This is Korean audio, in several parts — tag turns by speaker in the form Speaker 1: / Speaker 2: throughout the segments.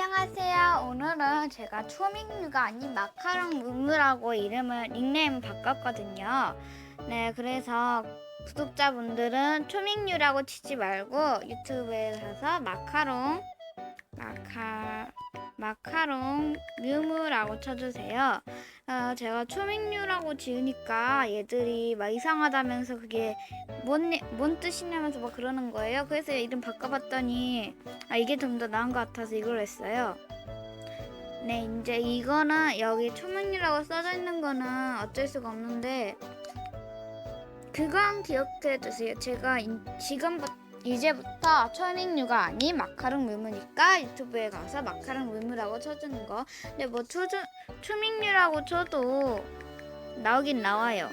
Speaker 1: 안녕하세요. 오늘은 제가 초믹류가 아닌 마카롱 무무라고 이름을 닉네임 바꿨거든요. 네, 그래서 구독자분들은 초믹류라고 치지 말고 유튜브에 가서 마카롱 마카 마카롱 뮤무라고 쳐주세요. 어, 제가 초믹류라고 지으니까 얘들이 막 이상하다면서 그게 뭔, 예- 뭔 뜻이냐면서 막 그러는 거예요. 그래서 이름 바꿔봤더니 아 이게 좀 더 나은 것 같아서 이걸 했어요. 네 이제 이거는 여기 초명이라고 써져 있는 거는 어쩔 수가 없는데 그건 기억해 두세요. 제가 인- 지금부터 이제부터 초명류가 아닌 마카롱 뮤무니까 유튜브에 가서 마카롱 뮤무라고 쳐주는 거. 근데 뭐 초주, 초명류라고 쳐도 나오긴 나와요.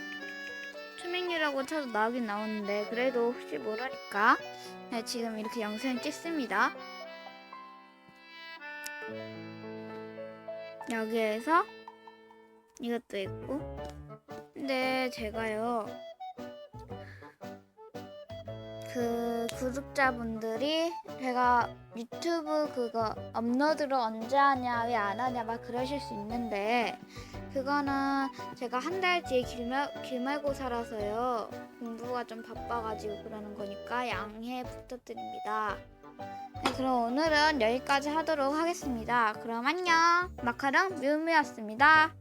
Speaker 1: 초명류라고 쳐도 나오긴 나오는데 그래도 혹시 모르니까 네, 지금 이렇게 영상을 찍습니다. 여기에서 이것도 있고 근데 제가요 그 구독자분들이 제가 유튜브 그거 업로드를 언제 하냐 왜 안 하냐 막 그러실 수 있는데 그거는 제가 한 달 뒤에 기말, 기말고사라서요 공부가 좀 바빠가지고 그러는 거니까 양해 부탁드립니다. 네, 그럼 오늘은 여기까지 하도록 하겠습니다. 그럼 안녕. 마카롱 뮤뮤였습니다.